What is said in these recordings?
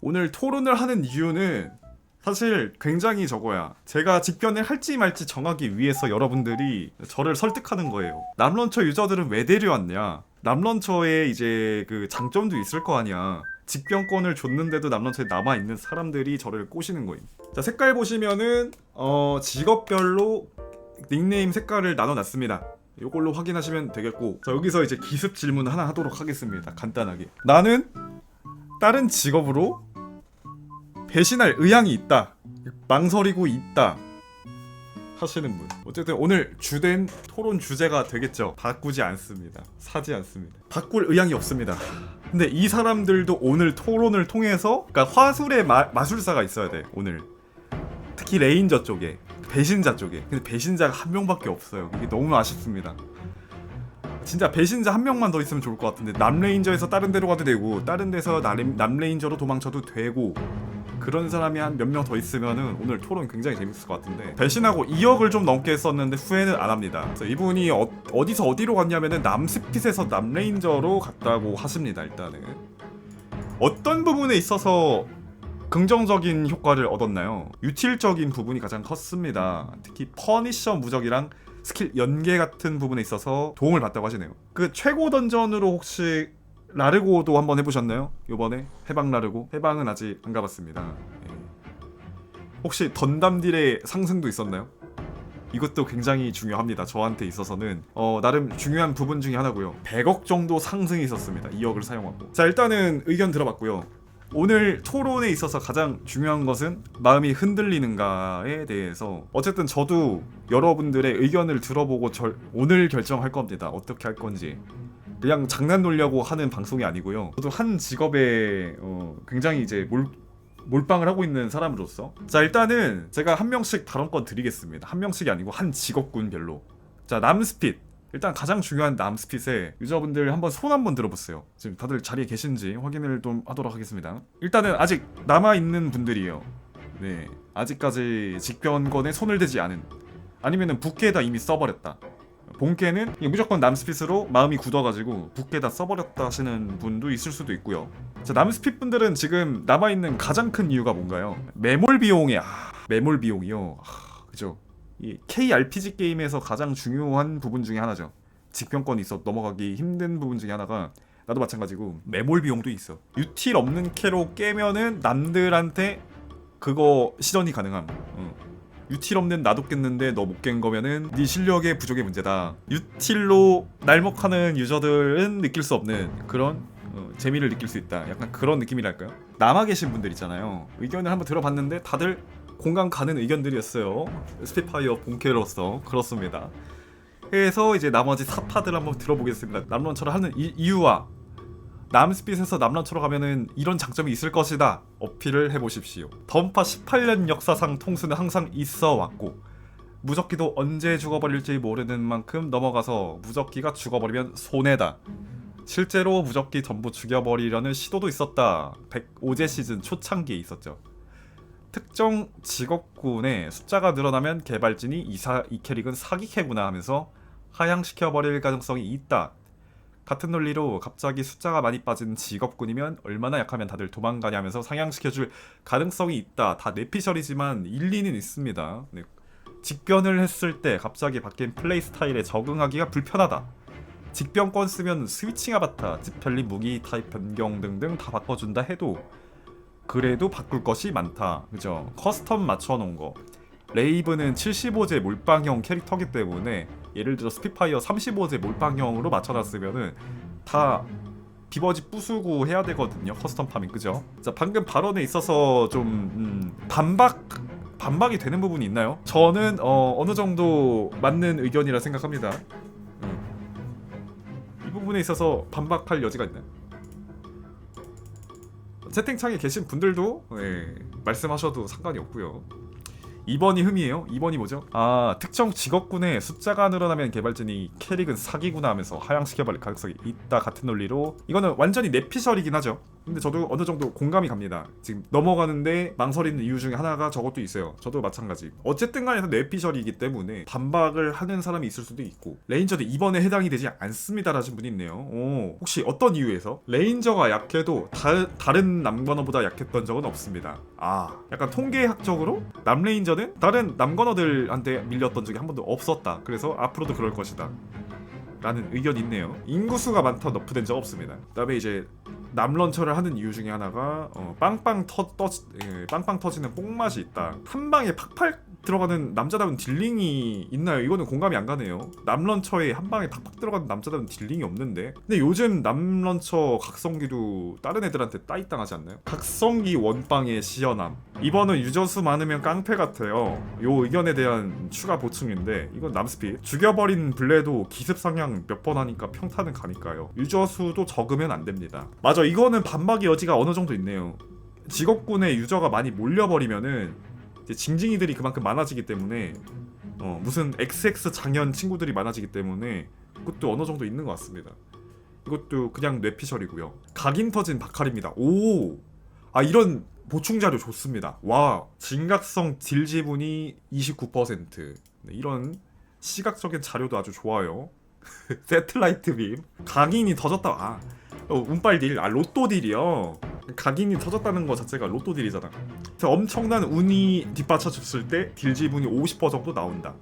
오늘 토론을 하는 이유는 사실 굉장히 저거야. 제가 직변을 할지 말지 정하기 위해서 여러분들이 저를 설득하는 거예요. 남런처 유저들은 왜 데려왔냐? 남런처에 이제 그 장점도 있을 거 아니야. 직변권을 줬는데도 남런처에 남아 있는 사람들이 저를 꼬시는 거임. 자 색깔 보시면은 어 직업별로 닉네임 색깔을 나눠놨습니다. 이걸로 확인하시면 되겠고 자 여기서 이제 기습 질문 하나 하도록 하겠습니다. 간단하게 나는 다른 직업으로 배신할 의향이 있다. 망설이고 있다. 하시는 분. 어쨌든 오늘 주된 토론 주제가 되겠죠. 바꾸지 않습니다. 사지 않습니다. 바꿀 의향이 없습니다. 근데 이 사람들도 오늘 토론을 통해서 그러니까 화술의 마, 마술사가 있어야 돼. 오늘. 특히 레인저 쪽에 배신자 쪽에. 근데 배신자가 한 명밖에 없어요. 이게 너무 아쉽습니다. 진짜 배신자 한 명만 더 있으면 좋을 것 같은데 남레인저에서 다른 데로 가도 되고 다른 데서 남, 남레인저로 도망쳐도 되고 그런 사람이 한 몇 명 더 있으면은 오늘 토론 굉장히 재밌을 것 같은데 배신하고 2억을 좀 넘게 썼는데 후회는 안 합니다. 그래서 이분이 어, 어디서 어디로 갔냐면은 남스핏에서 남레인저로 갔다고 하십니다. 일단은 어떤 부분에 있어서 긍정적인 효과를 얻었나요? 유틸적인 부분이 가장 컸습니다. 특히 퍼니셔 무적이랑 스킬 연계 같은 부분에 있어서 도움을 받다고 하시네요. 그 최고 던전으로 혹시 라르고도 한번 해보셨나요? 요번에 해방 라르고 해방은 아직 안 가봤습니다. 예. 혹시 던담 딜의 상승도 있었나요? 이것도 굉장히 중요합니다. 저한테 있어서는 어, 나름 중요한 부분 중에 하나고요. 100억 정도 상승이 있었습니다. 2억을 사용하고. 자 일단은 의견 들어봤고요. 오늘 토론에 있어서 가장 중요한 것은 마음이 흔들리는가에 대해서 어쨌든 저도 여러분들의 의견을 들어보고 절, 오늘 결정할 겁니다. 어떻게 할 건지. 그냥 장난 놀려고 하는 방송이 아니고요. 저도 한 직업에 어, 굉장히 이제 몰, 몰빵을 하고 있는 사람으로서 자 일단은 제가 한 명씩 발언권 드리겠습니다. 한 명씩이 아니고 한 직업군별로. 자 남스핏 일단 가장 중요한 남스핏에 유저분들 한번 손 한번 들어보세요. 지금 다들 자리에 계신지 확인을 좀 하도록 하겠습니다. 일단은 아직 남아 있는 분들이에요. 네 아직까지 직변권에 손을 대지 않은 아니면은 부캐에다 이미 써버렸다. 본캐는 무조건 남스핏으로 마음이 굳어가지고 붓게다 써버렸다 하시는 분도 있을 수도 있고요. 자 남스핏 분들은 지금 남아있는 가장 큰 이유가 뭔가요? 매몰 비용에 아 매몰 비용이요. 아, 그죠? 이 KRPG 게임에서 가장 중요한 부분 중에 하나죠. 직병권이 있어 넘어가기 힘든 부분 중에 하나가 나도 마찬가지고 매몰 비용도 있어. 유틸 없는 캐로 깨면은 남들한테 그거 실현이 가능함. 어. 유틸 없는 나도 깼는데 너 못 깬 거면은 네 실력의 부족의 문제다. 유틸로 날먹하는 유저들은 느낄 수 없는 그런 어, 재미를 느낄 수 있다. 약간 그런 느낌이랄까요? 남아 계신 분들 있잖아요. 의견을 한번 들어봤는데 다들 공감 가는 의견들이었어요. 스피파이어 본캐로서 그렇습니다. 그래서 이제 나머지 사파들 한번 들어보겠습니다. 남런처를 하는 이, 이유와 남스핏에서 남런처로 가면은 이런 장점이 있을 것이다 어필을 해보십시오. 던파 18년 역사상 통수는 항상 있어 왔고 무적기도 언제 죽어버릴지 모르는 만큼 넘어가서 무적기가 죽어버리면 손해다. 실제로 무적기 전부 죽여버리려는 시도도 있었다. 105제 시즌 초창기에 있었죠. 특정 직업군의 숫자가 늘어나면 개발진이 이사 이 캐릭은 사기캐구나 하면서 하향시켜버릴 가능성이 있다. 같은 논리로 갑자기 숫자가 많이 빠진 직업군이면 얼마나 약하면 다들 도망가냐면서 상향시켜줄 가능성이 있다. 다 내피셜이지만 일리는 있습니다. 네. 직변을 했을 때 갑자기 바뀐 플레이 스타일에 적응하기가 불편하다. 직변권 쓰면 스위칭 아바타, 집편리 무기 타입 변경 등등 다 바꿔준다 해도 그래도 바꿀 것이 많다. 그죠? 커스텀 맞춰놓은 거. 레이브는 75제 몰빵형 캐릭터기 때문에 예를 들어 스피파이어 35제 몰빵형으로 맞춰놨으면은 다 비버지 부수고 해야 되거든요. 커스텀 파밍 그죠? 자 방금 발언에 있어서 좀 음, 반박 반박이 되는 부분이 있나요? 저는 어, 어느 정도 맞는 의견이라 생각합니다. 음. 이 부분에 있어서 반박할 여지가 있나요? 채팅창에 계신 분들도 예, 말씀하셔도 상관이 없고요. 2번이 흠이에요. 2번이 뭐죠? 아 특정 직업군의 숫자가 늘어나면 개발진이 캐릭은 사기구나 하면서 하향시켜버릴 가능성이 있다 같은 논리로 이거는 완전히 내피셜이긴 하죠. 근데 저도 어느 정도 공감이 갑니다. 지금 넘어가는데 망설이는 이유 중에 하나가 저것도 있어요. 저도 마찬가지. 어쨌든 간에 뇌피셜이기 때문에 반박을 하는 사람이 있을 수도 있고 레인저도 이번에 해당이 되지 않습니다라신 분이 있네요. 오, 혹시 어떤 이유에서? 레인저가 약해도 다, 다른 남건어보다 약했던 적은 없습니다. 아, 약간 통계학적으로 남레인저는 다른 남건어들한테 밀렸던 적이 한 번도 없었다. 그래서 앞으로도 그럴 것이다. 라는 의견이 있네요. 인구수가 많다 너프된 적 없습니다. 그다음에 이제 남런처를 하는 이유 중에 하나가 어, 빵빵 터 떠, 예, 빵빵 터지는 뽕맛이 있다. 한 방에 팍팍 들어가는 남자다운 딜링이 있나요? 이거는 공감이 안 가네요. 남런처에 한 방에 팍팍 들어가는 남자다운 딜링이 없는데. 근데 요즘 남런처 각성기도 다른 애들한테 따입당하지 않나요? 각성기 원빵의 시연함. 이번은 유저수 많으면 깡패 같아요. 요 의견에 대한 추가 보충인데 이건 남스피 죽여버린 블레도 기습 상향 몇 번 하니까 평타는 가니까요. 유저수도 적으면 안 됩니다. 맞아 이거는 반박의 여지가 어느 정도 있네요. 직업군에 유저가 많이 몰려버리면은 이제 징징이들이 그만큼 많아지기 때문에 어, 무슨 XX 장년 친구들이 많아지기 때문에 그것도 어느 정도 있는 것 같습니다. 이것도 그냥 뇌피셜이고요. 각인 터진 바칼입니다. 오, 아 이런 보충 자료 좋습니다. 와, 진각성 딜 지분이 29%. 네, 이런 시각적인 자료도 아주 좋아요. 세틀라이트 빔, 각인이 터졌다. 아, 어, 운빨 딜, 아 로또 딜이요. 각인이 터졌다는 거 자체가 로또 딜이잖아. 그래서 엄청난 운이 뒷받쳐줬을 때 딜 지분이 50% 정도 나온다.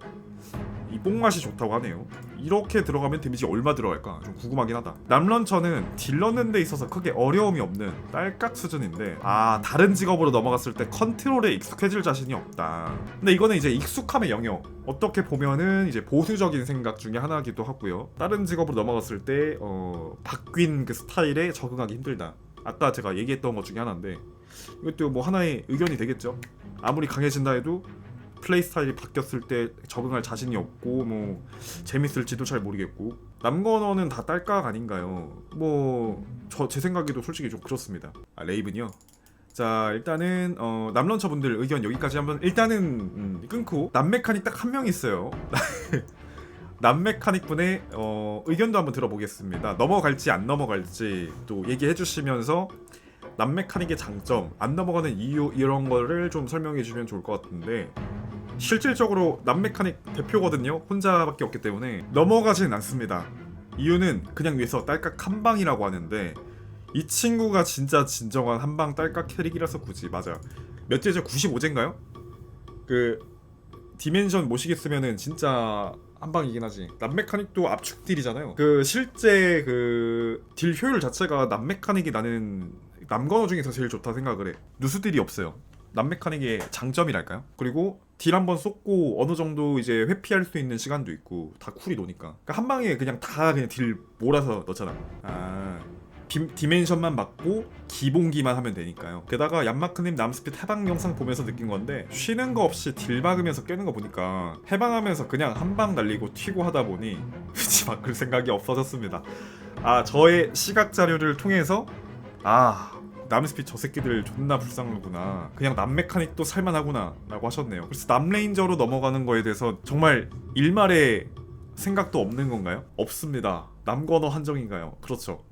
이 뽕맛이 좋다고 하네요. 이렇게 들어가면 데미지 얼마 들어갈까 좀 궁금하긴 하다. 남런처는 딜 넣는 데 있어서 크게 어려움이 없는 딸깍 수준인데 아 다른 직업으로 넘어갔을 때 컨트롤에 익숙해질 자신이 없다. 근데 이거는 이제 익숙함의 영역. 어떻게 보면은 이제 보수적인 생각 중에 하나이기도 하고요. 다른 직업으로 넘어갔을 때 어, 바뀐 그 스타일에 적응하기 힘들다. 아까 제가 얘기했던 것 중에 하나인데 이것도 뭐 하나의 의견이 되겠죠. 아무리 강해진다 해도 플레이 스타일이 바뀌었을 때 적응할 자신이 없고 뭐 재밌을지도 잘 모르겠고 남건어는 다 딸깍 아닌가요? 뭐 저 제 생각에도 솔직히 좀 그렇습니다. 아 레이븐이요. 자 일단은 어, 남런처 분들 의견 여기까지 한번 일단은 음, 끊고 남메카닉 딱한 명 있어요. 남메카닉 분의 어, 의견도 한번 들어보겠습니다. 넘어갈지 안 넘어갈지 또 얘기해 주시면서 남메카닉의 장점, 안 넘어가는 이유 이런 거를 좀 설명해 주면 좋을 것 같은데 실질적으로 남메카닉 대표거든요. 혼자밖에 없기 때문에 넘어가진 않습니다. 이유는 그냥 위에서 딸깍 한 방이라고 하는데 이 친구가 진짜 진정한 한방 딸깍 캐릭이라서 굳이 맞아. 몇 제죠? 95제인가요? 그 디멘션 모시겠으면은 진짜 한 방이긴 하지. 남메카닉도 압축 딜이잖아요. 그 실제 그 딜 효율 자체가 남메카닉이 나는 남건어 중에서 제일 좋다 생각을 해. 누수 딜이 없어요. 남메카닉의 장점이랄까요? 그리고 딜 한 번 쏟고 어느 정도 이제 회피할 수 있는 시간도 있고 다 쿨이 도니까 그러니까 한 방에 그냥 다 그냥 딜 몰아서 넣잖아. 아 디, 디멘션만 맞고 기본기만 하면 되니까요. 게다가 얀마크님 남스핏 해방 영상 보면서 느낀 건데 쉬는 거 없이 딜 박으면서 깨는 거 보니까 해방하면서 그냥 한 방 날리고 튀고 하다 보니 굳이 바꿀 생각이 없어졌습니다. 아 저의 시각 자료를 통해서 아 남스핏 저 새끼들 존나 불쌍하구나. 그냥 남메카닉도 살만하구나 라고 하셨네요. 그래서 남레인저로 넘어가는 거에 대해서 정말 일말의 생각도 없는 건가요? 없습니다. 남건어 한정인가요? 그렇죠.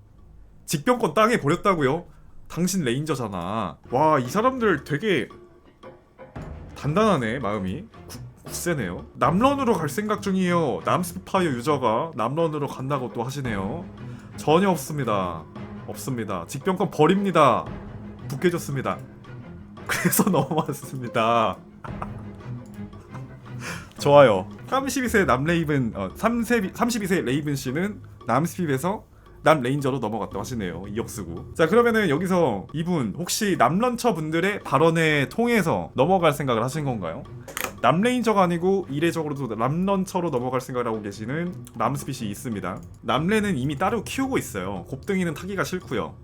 직병권 땅에 버렸다고요? 당신 레인저잖아. 와, 이 사람들 되게 단단하네, 마음이. 구, 굳세네요. 남런으로 갈 생각 중이에요. 남스파이어 유저가 남런으로 간다고 또 하시네요. 전혀 없습니다. 없습니다. 직병권 버립니다. 북해졌습니다. 그래서 넘어왔습니다. 좋아요. 32세 남레이븐 어, 3세, 32세 레이븐 씨는 남스핍에서 남 레인저로 넘어갔다고 하시네요. 이역수고. 자 그러면은 여기서 이분 혹시 남런처 분들의 발언에 통해서 넘어갈 생각을 하신 건가요? 남레인저가 아니고 이례적으로도 남런처로 넘어갈 생각을 하고 계시는 남스핏이 있습니다. 남레는 이미 따로 키우고 있어요. 곱등이는 타기가 싫고요.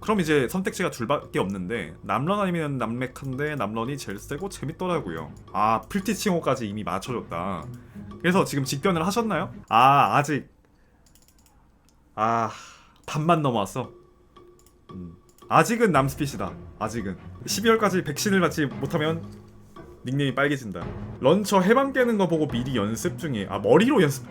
그럼 이제 선택지가 둘밖에 없는데 남런 아니면 남맥한데 남런이 제일 세고 재밌더라고요. 아 풀티칭호까지 이미 맞춰줬다. 그래서 지금 직변을 하셨나요? 아 아직 아 반만 넘어왔어. 음. 아직은 남스핏이다. 아직은 12월까지 백신을 맞지 못하면 닉네임이 빨개진다. 런처 해방 깨는 거 보고 미리 연습 중에 아 머리로 연습.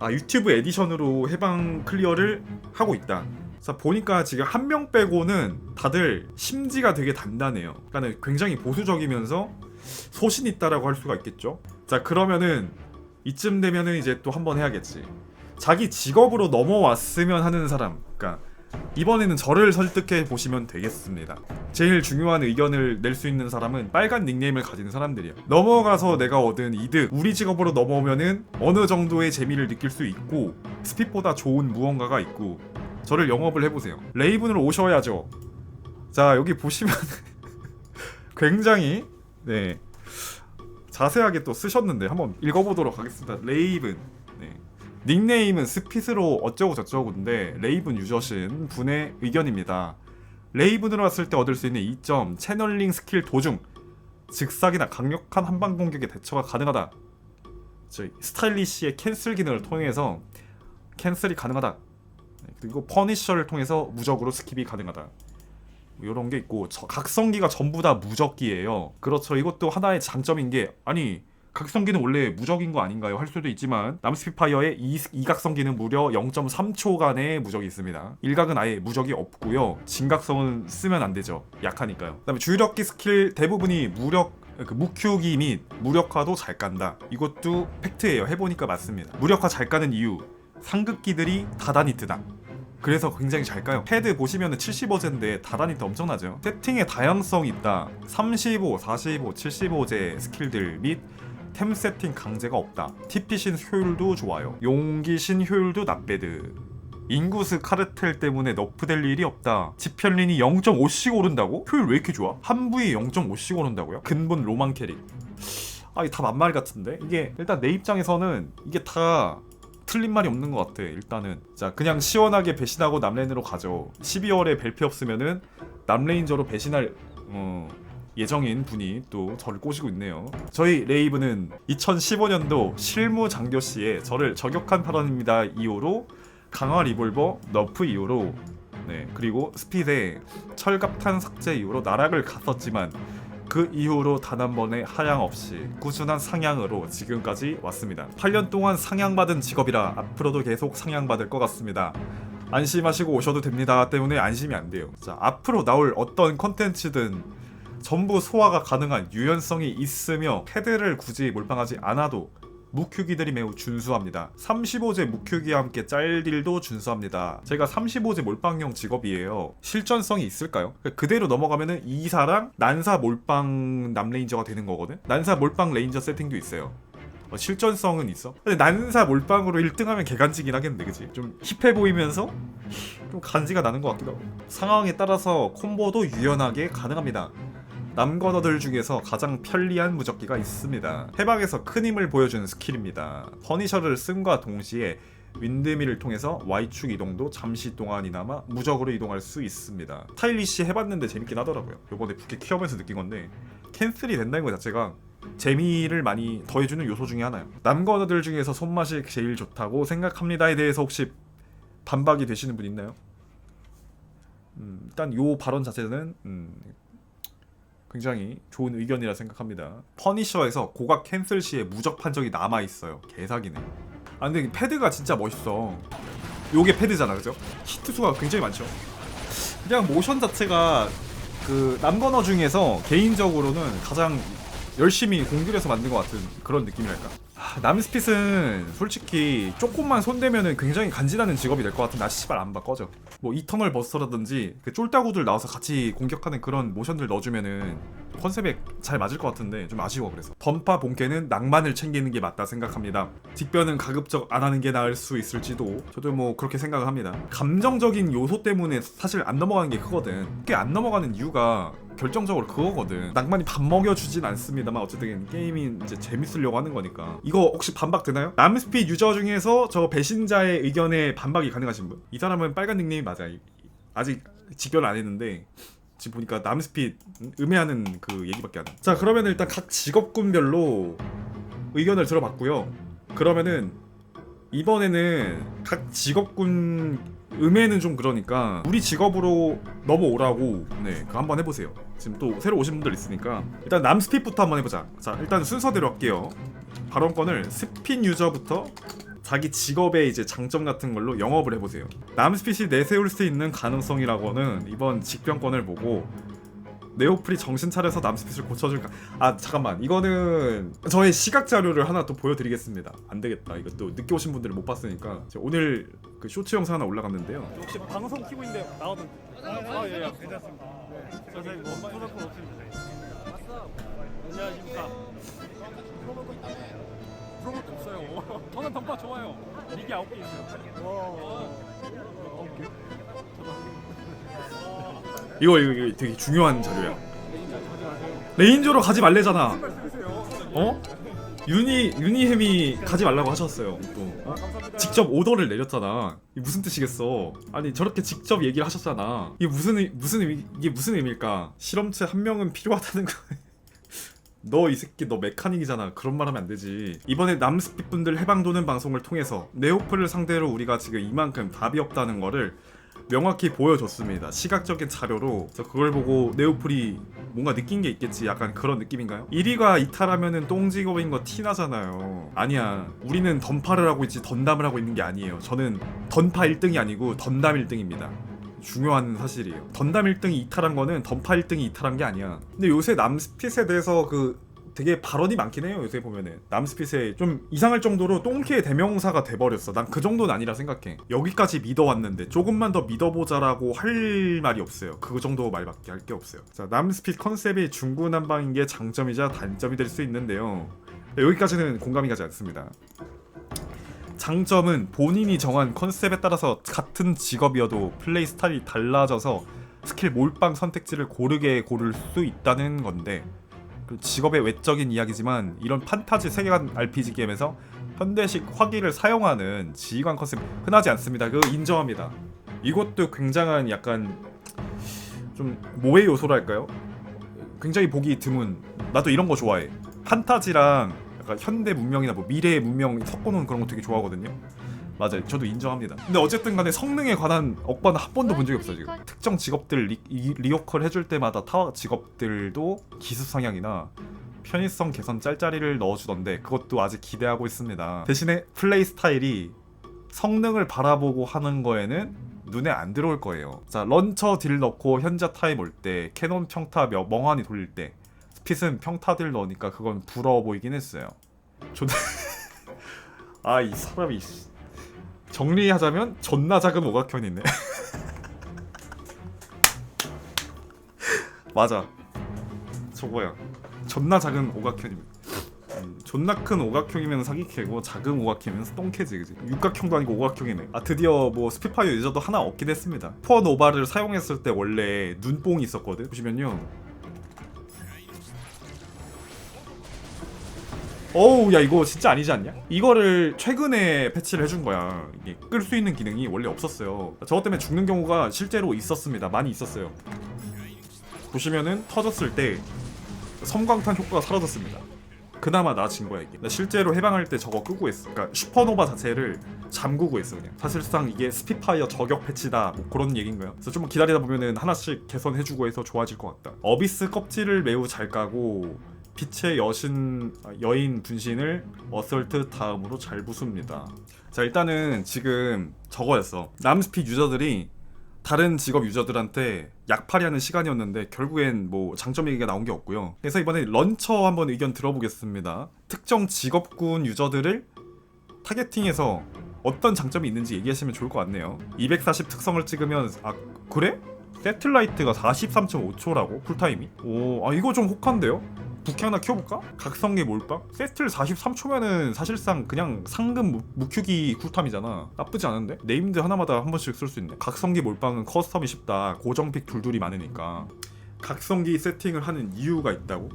아 유튜브 에디션으로 해방 클리어를 하고 있다. 자 보니까 지금 한 명 빼고는 다들 심지가 되게 단단해요. 그러니까 굉장히 보수적이면서 소신 있다라고 할 수가 있겠죠. 자 그러면은 이쯤 되면은 이제 또 한 번 해야겠지. 자기 직업으로 넘어왔으면 하는 사람. 그러니까 이번에는 저를 설득해 보시면 되겠습니다. 제일 중요한 의견을 낼 수 있는 사람은 빨간 닉네임을 가진 사람들이에요. 넘어가서 내가 얻은 이득, 우리 직업으로 넘어오면은 어느 정도의 재미를 느낄 수 있고 스핏보다 좋은 무언가가 있고 저를 영업을 해보세요. 레이븐으로 오셔야죠. 자 여기 보시면 굉장히 네 자세하게 또 쓰셨는데 한번 읽어보도록 하겠습니다. 레이븐 네. 닉네임은 스핏으로 어쩌고 저쩌고인데 레이븐 유저신 분의 의견입니다. 레이븐으로 왔을 때 얻을 수 있는 이점 채널링 스킬 도중 즉사기나 강력한 한방 공격에 대처가 가능하다. 저희 스타일리시의 캔슬 기능을 통해서 캔슬이 가능하다. 네, 그리고 퍼니셔를 통해서 무적으로 스킵이 가능하다. 이런 게 있고 저- 각성기가 전부 다 무적기예요. 그렇죠. 이것도 하나의 장점인 게 아니 각성기는 원래 무적인 거 아닌가요? 할 수도 있지만 남스피파이어의 이, 이 각성기는 무려 0.3초간의 무적이 있습니다. 일각은 아예 무적이 없고요. 진각성은 쓰면 안 되죠. 약하니까요. 그다음에 주력기 스킬 대부분이 무력 그 무큐기 및 무력화도 잘 깐다. 이것도 팩트예요. 해보니까 맞습니다. 무력화 잘 까는 이유 상급기들이 다다니트다. 그래서 굉장히 잘 까요. 패드 보시면은 75제인데 다단히트 엄청나죠. 세팅의 다양성이 있다. 35, 45, 75제 스킬들 및 템 세팅 강제가 없다. TP신 효율도 좋아요. 용기신 효율도 낫배드. 인구스 카르텔 때문에 너프될 일이 없다. 지편린이 0.5씩 오른다고? 효율 왜 이렇게 좋아? 한 부위 0.5씩 오른다고요? 근본 로망 캐릭. 아, 이게 다 만말 같은데? 이게 일단 내 입장에서는 이게 다 틀린 말이 없는 것 같아. 일단은 자 그냥 시원하게 배신하고 남레인으로 가죠. 12월에 벨피 없으면은 남레인저로 배신할 어, 예정인 분이 또 저를 꼬시고 있네요. 저희 레이브는 2015년도 실무 장교 시에 저를 저격한 발언입니다. 이후로 강화 리볼버 너프 이후로 네 그리고 스피드에 철갑탄 삭제 이후로 나락을 갔었지만 그 이후로 단 한 번의 하향 없이 꾸준한 상향으로 지금까지 왔습니다. 8년 동안 상향받은 직업이라 앞으로도 계속 상향받을 것 같습니다. 안심하시고 오셔도 됩니다. 때문에 안심이 안 돼요. 자, 앞으로 나올 어떤 컨텐츠든 전부 소화가 가능한 유연성이 있으며 패드를 굳이 몰빵하지 않아도 무큐기들이 매우 준수합니다. 35제 무큐기와 함께 짤딜도 준수합니다. 제가 35제 몰빵형 직업이에요. 실전성이 있을까요? 그대로 넘어가면은 이사랑 난사 몰빵 남레인저가 되는 거거든? 난사 몰빵 레인저 세팅도 있어요. 어, 실전성은 있어. 근데 난사 몰빵으로 1등하면 개간지긴 하겠는데, 그치? 좀 힙해 보이면서 좀 간지가 나는 것 같기도 하고. 상황에 따라서 콤보도 유연하게 가능합니다. 남건어들 중에서 가장 편리한 무적기가 있습니다. 해방에서 큰 힘을 보여주는 스킬입니다. 퍼니셔를 쓴과 동시에 윈드밀을 통해서 Y축 이동도 잠시 동안이나마 무적으로 이동할 수 있습니다. 타일리시 해봤는데 재밌긴 하더라고요. 요번에 부캐 키워면서 느낀 건데 캔슬이 된다는 것 자체가 재미를 많이 더해주는 요소 중에 하나예요. 남건어들 중에서 손맛이 제일 좋다고 생각합니다에 대해서 혹시 반박이 되시는 분 있나요? 음, 일단 요 발언 자체는 음, 굉장히 좋은 의견이라 생각합니다. 퍼니셔에서 고각 캔슬 시에 무적 판정이 남아 있어요. 개사기네. 아 근데 이 패드가 진짜 멋있어. 요게 패드잖아, 그죠? 히트 수가 굉장히 많죠. 그냥 모션 자체가 그 남건어 중에서 개인적으로는 가장 열심히 공들여서 만든 것 같은 그런 느낌이랄까. 아, 남스핏은 솔직히 조금만 손대면은 굉장히 간지나는 직업이 될 것 같은 나 씨발 안봐 꺼져. 뭐 이터널 버스터라든지 그 쫄따구들 나와서 같이 공격하는 그런 모션들 넣어주면은 컨셉에 잘 맞을 것 같은데 좀 아쉬워 그래서. 던파 본캐는 낭만을 챙기는 게 맞다 생각합니다. 직변은 가급적 안 하는 게 나을 수 있을지도 저도 뭐 그렇게 생각을 합니다. 감정적인 요소 때문에 사실 안 넘어가는 게 크거든. 그게 안 넘어가는 이유가 결정적으로 그거거든. 낭만이 밥 먹여주진 않습니다만 어쨌든 게임이 이제 재밌으려고 하는 거니까. 이거 혹시 반박 되나요? 남스피 유저 중에서 저 배신자의 의견에 반박이 가능하신 분? 이 사람은 빨간 닉네임이 맞아 이- 아직 직변을 안 했는데 지금 보니까 남스핏 음해하는 그 얘기밖에 안 해. 자 그러면 일단 각 직업군별로 의견을 들어봤고요. 그러면은 이번에는 각 직업군 음해는 좀 그러니까 우리 직업으로 넘어오라고 네 그거 한번 해보세요. 지금 또 새로 오신 분들 있으니까 일단 남스핏부터 한번 해보자. 자 일단 순서대로 할게요. 발언권을 스핀 유저부터 자기 직업의 이제 장점 같은 걸로 영업을 해보세요. 남스핏이 내세울 수 있는 가능성이라고는 이번 직병권을 보고 네오플이 정신 차려서 남스핏을 고쳐줄까? 아 잠깐만 이거는 저의 시각 자료를 하나 또 보여드리겠습니다. 안 되겠다. 이거 또 늦게 오신 분들을 못 봤으니까 제가 오늘 그 쇼츠 영상 하나 올라갔는데요. 혹시 방송 키고 있는데 나와도 아, 예, 예. 괜찮습니다. 네. 선생님 뭐 소장품 없습니다. 안녕하십니까. 풀어볼 거 없어요. 저는 던파 좋아요. 리기 아홉 개 있어요. 개? 이거 이거, 이거 되게 중요한 자료야. 레인저로 가지 말래잖아. 어? 유니 유니햄이 가지 말라고 하셨어요. 또 어? 직접 오더를 내렸잖아. 이게 무슨 뜻이겠어? 아니 저렇게 직접 얘기를 하셨잖아. 이게 무슨 의, 무슨 의미 이게 무슨 의미일까? 실험체 한 명은 필요하다는 거. 너 이 새끼 너 메카닉이잖아. 그런 말 하면 안 되지. 이번에 남스핏 분들 해방 도는 방송을 통해서 네오플을 상대로 우리가 지금 이만큼 답이 없다는 거를 명확히 보여줬습니다. 시각적인 자료로 그걸 보고 네오플이 뭔가 느낀 게 있겠지. 약간 그런 느낌인가요? 1위가 이탈하면은 똥직업인 거 티나잖아요. 아니야. 우리는 던파를 하고 있지 던담을 하고 있는 게 아니에요. 저는 던파 1등이 아니고 던담 1등입니다. 중요한 사실이에요. 던담 1등이 이탈한 거는 던파 1등이 이탈한 게 아니야. 근데 요새 남스핏에 대해서 그 되게 발언이 많긴 해요. 요새 보면은 남스핏에 좀 이상할 정도로 똥개의 대명사가 돼버렸어. 난 그 정도는 아니라 생각해. 여기까지 믿어왔는데 조금만 더 믿어보자라고 할 말이 없어요. 그 정도 말밖에 할 게 없어요. 자 남스핏 컨셉이 중구난방인 게 장점이자 단점이 될 수 있는데요. 네, 여기까지는 공감이 가지 않습니다. 장점은 본인이 정한 컨셉에 따라서 같은 직업이어도 플레이 스타일이 달라져서 스킬 몰빵 선택지를 고르게 고를 수 있다는 건데 그 직업의 외적인 이야기지만 이런 판타지 세계관 RPG 게임에서 현대식 화기를 사용하는 지휘관 컨셉 흔하지 않습니다. 그 인정합니다. 이것도 굉장한 약간 좀 모의 요소랄까요? 굉장히 보기 드문. 나도 이런 거 좋아해. 판타지랑 약간 현대 문명이나 뭐 미래의 문명 섞어놓은 그런 거 되게 좋아하거든요. 맞아요. 저도 인정합니다. 근데 어쨌든 간에 성능에 관한 억반은 한 번도 본 적이 없어요. 지금. 특정 직업들 리, 이- 리오컬 해줄 때마다 타 직업들도 기술 상향이나 편의성 개선 짤짤이를 넣어주던데 그것도 아직 기대하고 있습니다. 대신에 플레이 스타일이 성능을 바라보고 하는 거에는 눈에 안 들어올 거예요. 자 런처 딜 넣고 현자 타임 올 때 캐논 평타 며- 멍하니 돌릴 때 스핏은 평타들 넣으니까 그건 부러워 보이긴 했어요. 존 아이 사람이 씨. 정리하자면 존나 작은 오각형이 있네. 맞아. 저거야. 존나 작은 오각형입니다. 음, 존나 큰 오각형이면 사기캐고 작은 오각형이면 똥캐지 그지 육각형도 아니고 오각형이네 아 드디어 뭐 스피파이어 유저도 하나 얻긴 했습니다 푸어 노바를 사용했을 때 원래 눈뽕이 있었거든 보시면요 어우 야 이거 진짜 아니지 않냐? 이거를 최근에 패치를 해준 거야. 이게 끌 수 있는 기능이 원래 없었어요. 저것 때문에 죽는 경우가 실제로 있었습니다. 많이 있었어요. 보시면은 터졌을 때 섬광탄 효과가 사라졌습니다. 그나마 나아진 거야 이게. 나 실제로 해방할 때 저거 끄고 했어. 그러니까 슈퍼노바 자체를 잠그고 했어 그냥. 사실상 이게 스피파이어 저격 패치다 뭐 그런 얘기인가요? 그래서 좀 기다리다 보면은 하나씩 개선해주고 해서 좋아질 것 같다. 어비스 껍질을 매우 잘 까고 빛의 여신 아, 여인 분신을 어설트 다음으로 잘 부숩니다. 자 일단은 지금 저거였어. 남스핏 유저들이 다른 직업 유저들한테 약팔이하는 시간이었는데 결국엔 뭐 장점 얘기가 나온 게 없고요. 그래서 이번에 런처 한번 의견 들어보겠습니다. 특정 직업군 유저들을 타겟팅해서 어떤 장점이 있는지 얘기하시면 좋을 것 같네요. 240 특성을 찍으면 아 그래? 세틀라이트가 43.5초라고 쿨타임이? 오, 아 이거 좀 혹한데요? 부캐 하나 키워볼까? 각성기 몰빵? 세틀 43초면은 사실상 그냥 상금 무- 무큐기 쿨타임이잖아 나쁘지 않은데? 네임드 하나마다 한 번씩 쓸 수 있네 각성기 몰빵은 커스텀이 쉽다 고정픽 둘둘이 많으니까 각성기 세팅을 하는 이유가 있다고?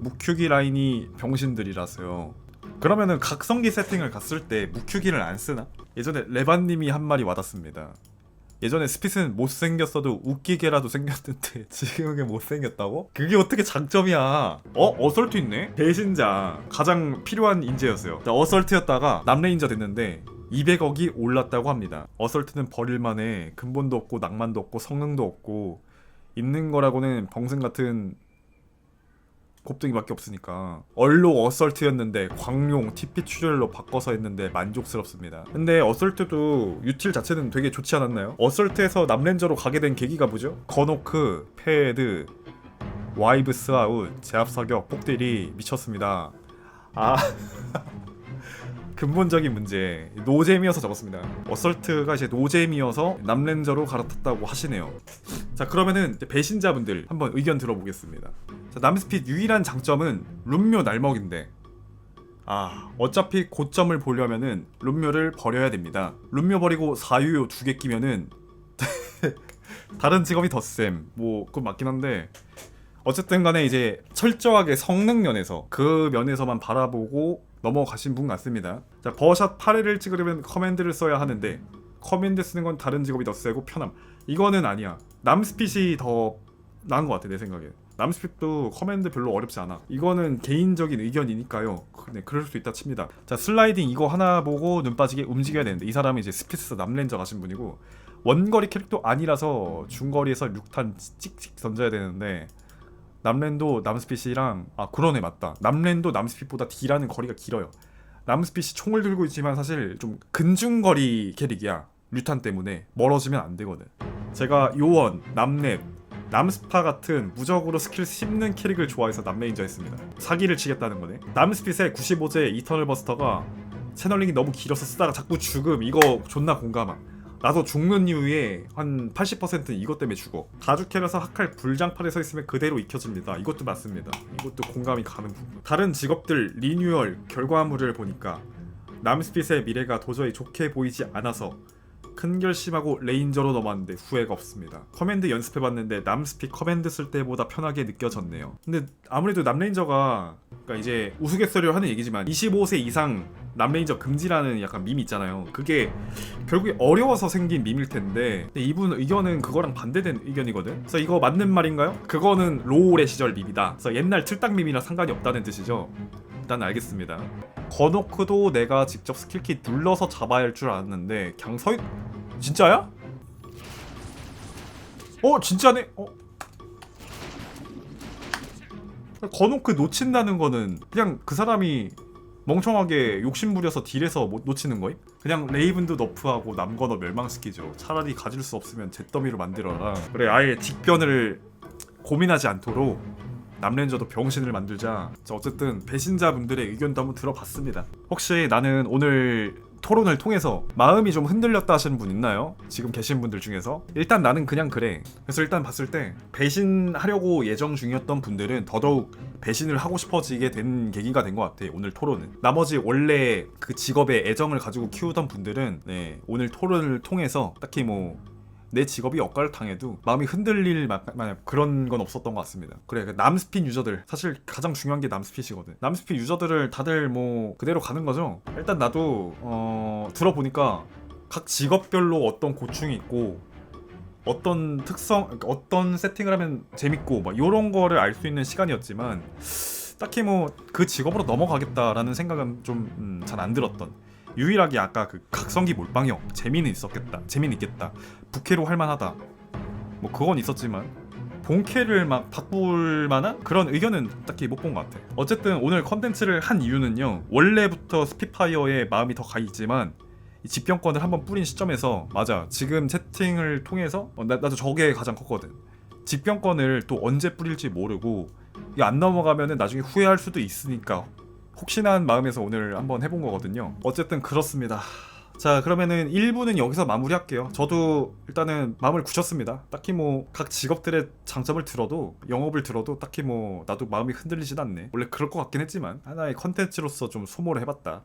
무큐기 라인이 병신들이라서요 그러면은 각성기 세팅을 갔을 때 무큐기를 안 쓰나? 예전에 레반님이 한 말이 와닿습니다 예전에 스핏은 못생겼어도 웃기게라도 생겼는데 지금 그게 못생겼다고? 그게 어떻게 장점이야 어? 어설트 있네? 배신자 가장 필요한 인재였어요 자, 어설트였다가 남레인저 됐는데 200억이 올랐다고 합니다 어설트는 버릴만해 근본도 없고 낭만도 없고 성능도 없고 있는 거라고는 병생 같은 곱등이밖에 없으니까 얼로 어설트였는데 광룡 TP 출혈로 바꿔서 했는데 만족스럽습니다. 근데 어설트도 유틸 자체는 되게 좋지 않았나요? 어설트에서 남렌저로 가게 된 계기가 뭐죠? 거노크, 패드, 와이브 스 아웃, 제압 사격, 폭딜이 미쳤습니다. 아 근본적인 문제 노잼이어서 적었습니다. 어설트가 이제 노잼이어서 남렌저로 갈아탔다고 하시네요. 자 그러면은 배신자분들 한번 의견 들어보겠습니다. 자, 남스핏 유일한 장점은 룸묘 날먹인데 아 어차피 고점을 보려면은 룸묘를 버려야 됩니다. 룸묘 버리고 사유요 두 개 끼면은 다른 직업이 더쌤 뭐 그건 맞긴 한데 어쨌든 간에 이제 철저하게 성능 면에서 그 면에서만 바라보고 넘어가신 분 같습니다. 자 버샷 8회를 찍으려면 커맨드를 써야 하는데 커맨드 쓰는 건 다른 직업이 더 세고 편함. 이거는 아니야. 남스핏이 더 나은 것 같아 내 생각에. 남스핏도 커맨드 별로 어렵지 않아. 이거는 개인적인 의견이니까요. 네, 그럴 수 있다 칩니다. 자 슬라이딩 이거 하나 보고 눈 빠지게 움직여야 되는데 이 사람은 이제 스피스 남렌저 가신 분이고 원거리 캐릭터 아니라서 중거리에서 6탄 찍찍 던져야 되는데 남랜도 남스핏이랑 아 그러네 맞다. 남랜도 남스핏보다 D라는 거리가 길어요. 남스핏이 총을 들고 있지만 사실 좀 근중거리 캐릭이야. 류탄 때문에 멀어지면 안 되거든. 제가 요원 남랩 남스파 같은 무적으로 스킬 씹는 캐릭을 좋아해서 남레인저 했습니다. 사기를 치겠다는 거네. 남스핏의 95제 이터널 버스터가 채널링이 너무 길어서 쓰다가 자꾸 죽음. 이거 존나 공감함 나도 죽는 이유에 한 80%는 이것 때문에 죽어. 가죽캐라서 학칼 불장판에 서 있으면 그대로 익혀집니다. 이것도 맞습니다. 이것도 공감이 가는 부분. 다른 직업들 리뉴얼 결과물을 보니까 남스핏의 미래가 도저히 좋게 보이지 않아서 큰 결심하고 레인저로 넘어왔는데 후회가 없습니다. 커맨드 연습해봤는데 남스핏 커맨드 쓸 때보다 편하게 느껴졌네요. 근데 아무래도 남레인저가 그러니까 이제 우스갯소리로 하는 얘기지만 25세 이상 남레인저 금지라는 약간 밈 있잖아요. 그게 결국에 어려워서 생긴 밈일 텐데 이분 의견은 그거랑 반대된 의견이거든. 그래서 이거 맞는 말인가요? 그거는 로울의 시절 밈이다. 그래서 옛날 틀딱 밈이랑 상관이 없다는 뜻이죠. 일단 알겠습니다. 거노크도 내가 직접 스킬키 눌러서 잡아야 할 줄 알았는데 그냥 서 있... 진짜야? 어 진짜네? 어? 거노크 놓친다는 거는 그냥 그 사람이 멍청하게 욕심부려서 딜에서 못 놓치는 거임? 그냥 레이븐도 너프하고 남건어 멸망시키죠. 차라리 가질 수 없으면 잿더미로 만들어라. 그래 아예 직변을 고민하지 않도록 남렌저도 병신을 만들자. 자, 어쨌든 배신자분들의 의견도 한번 들어봤습니다. 혹시 나는 오늘 토론을 통해서 마음이 좀 흔들렸다 하시는 분 있나요? 지금 계신 분들 중에서 일단 나는 그냥 그래. 그래서 일단 봤을 때 배신하려고 예정 중이었던 분들은 더더욱 배신을 하고 싶어지게 된 계기가 된 것 같아. 오늘 토론은. 나머지 원래 그 직업에 애정을 가지고 키우던 분들은 네, 오늘 토론을 통해서 딱히 뭐 내 직업이 엇갈당해도 마음이 흔들릴 마, 마, 그런 건 없었던 것 같습니다. 그래 그 남스핀 유저들 사실 가장 중요한 게 남스핏이거든. 남스핀 유저들을 다들 뭐 그대로 가는 거죠. 일단 나도 어, 들어보니까 각 직업별로 어떤 고충이 있고 어떤 특성, 어떤 세팅을 하면 재밌고 막 이런 거를 알 수 있는 시간이었지만 딱히 뭐 그 직업으로 넘어가겠다라는 생각은 좀 잘안 들었던. 유일하게 아까 그 각성기 몰빵형 재미는 있었겠다 재미는 있겠다 부캐로 할만하다. 뭐 그건 있었지만 본캐를 막 바꿀 만한 그런 의견은 딱히 못 본 것 같아. 어쨌든 오늘 컨텐츠를 한 이유는요. 원래부터 스피파이어에 마음이 더 가 있지만 이 집병권을 한번 뿌린 시점에서 맞아 지금 채팅을 통해서 어, 나, 나도 저게 가장 컸거든. 집병권을 또 언제 뿌릴지 모르고 이게 안 넘어가면은 나중에 후회할 수도 있으니까 혹시나 한 마음에서 오늘 한번 해본 거거든요. 어쨌든 그렇습니다. 자 그러면은 1부는 여기서 마무리할게요. 저도 일단은 마음을 굳혔습니다. 딱히 뭐 각 직업들의 장점을 들어도 영업을 들어도 딱히 뭐 나도 마음이 흔들리진 않네. 원래 그럴 것 같긴 했지만 하나의 컨텐츠로서 좀 소모를 해봤다.